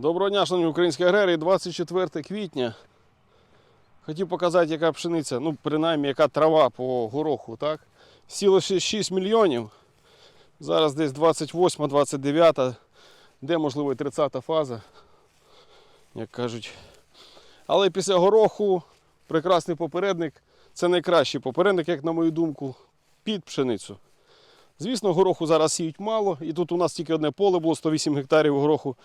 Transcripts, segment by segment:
Доброго дня, шановні українські аграрії, 24 квітня. Хотів показати, яка пшениця, ну, принаймні, яка трава по гороху, так? Сіло ще 6 мільйонів. Зараз десь 28, 29, де, можливо, і 30 фаза, як кажуть. Але після гороху прекрасний попередник це найкращий попередник, як на мою думку, під пшеницю. Звісно, гороху зараз сіють мало, і тут у нас тільки одне поле було 108 гектарів гороху.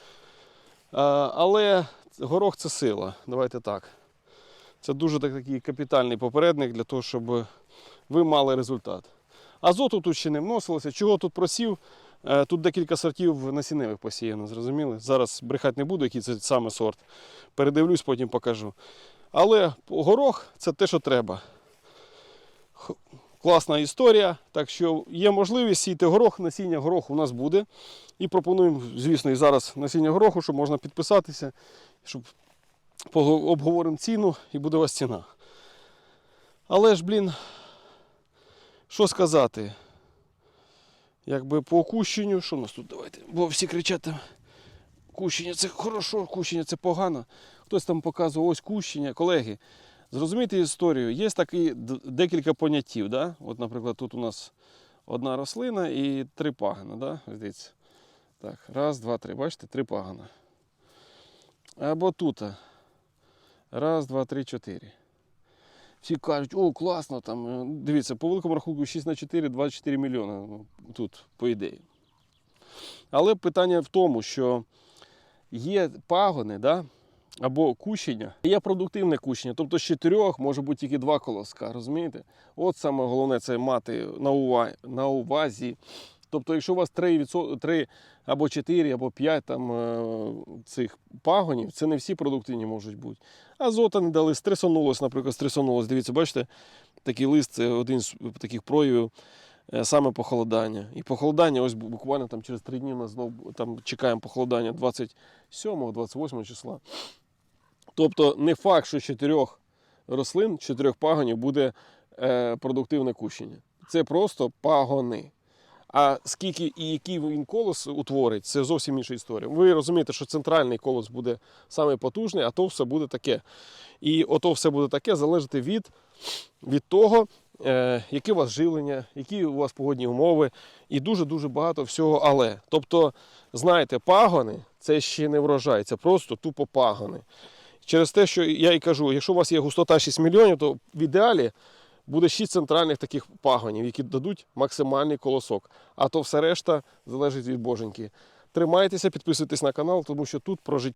А, Але горох це сила. Давайте так. Це дуже так- такий капітальний попередник для того, щоб ви мали результат. Азоту тут ще не вносилося. Чого тут просів? Е, Тут декілька сортів насінневих посіяно, зрозуміли? Зараз брехати не буду, який це саме сорт. Передивлюсь, потім покажу. Але горох це те, що треба. Класна історія. Так що є можливість сіяти горох, насіння гороху у нас буде. І пропонуємо, звісно, і зараз насіння гороху, щоб можна підписатися, щоб обговоримо ціну і буде у вас ціна. Але ж, блін, що сказати? Якби по кущенню, що у нас тут давайте? Бо всі кричать, кущення це хорошо, кущення це погано. Хтось там показував ось кущення. Колеги, зрозумійте історію, є такі декілька поняттів. Да? От, наприклад, тут у нас одна рослина і три пагана. Да? Так, раз, два, три. Бачите, три пагана. Або тут. Раз, два, три, чотири. Всі кажуть, о, класно, там. е, Дивіться, по великому рахунку 6 на 4, 24 мільйони ну, тут, по ідеї. Але питання в тому, що є пагони, да? Або кущення, є продуктивне кущення. Тобто з чотирьох може бути тільки два колоска, розумієте? От саме головне це мати на увазі. Тобто, якщо у вас 3, 3 або 4, або 5 там, е, цих пагонів, це не всі продуктивні можуть бути. Азота не дали, стресонулось, наприклад, стресонулось. Дивіться, бачите, такий лист це один з таких проявів е, саме похолодання. І похолодання, ось буквально там через 3 дні нас знову там чекаємо похолодання 27-28 числа. Тобто не факт, що чотирьох рослин, чотирьох пагонів буде е, продуктивне кущення. Це просто пагони. А скільки і який він колос утворить, це зовсім інша історія. Ви розумієте, що центральний колос буде саме потужний, а то все буде таке. І ото все буде таке залежати від, від того, е, яке у вас живлення, які у вас погодні умови, і дуже-дуже багато всього. Але. Тобто, знаєте, пагони це ще не врожай, це просто тупо пагони. Через те, що я і кажу, якщо у вас є густота 6 мільйонів, то в ідеалі буде 6 центральних таких пагонів, які дадуть максимальний колосок. А то все решта залежить від боженьки. Тримайтеся, підписуйтесь на канал, тому що тут про життя.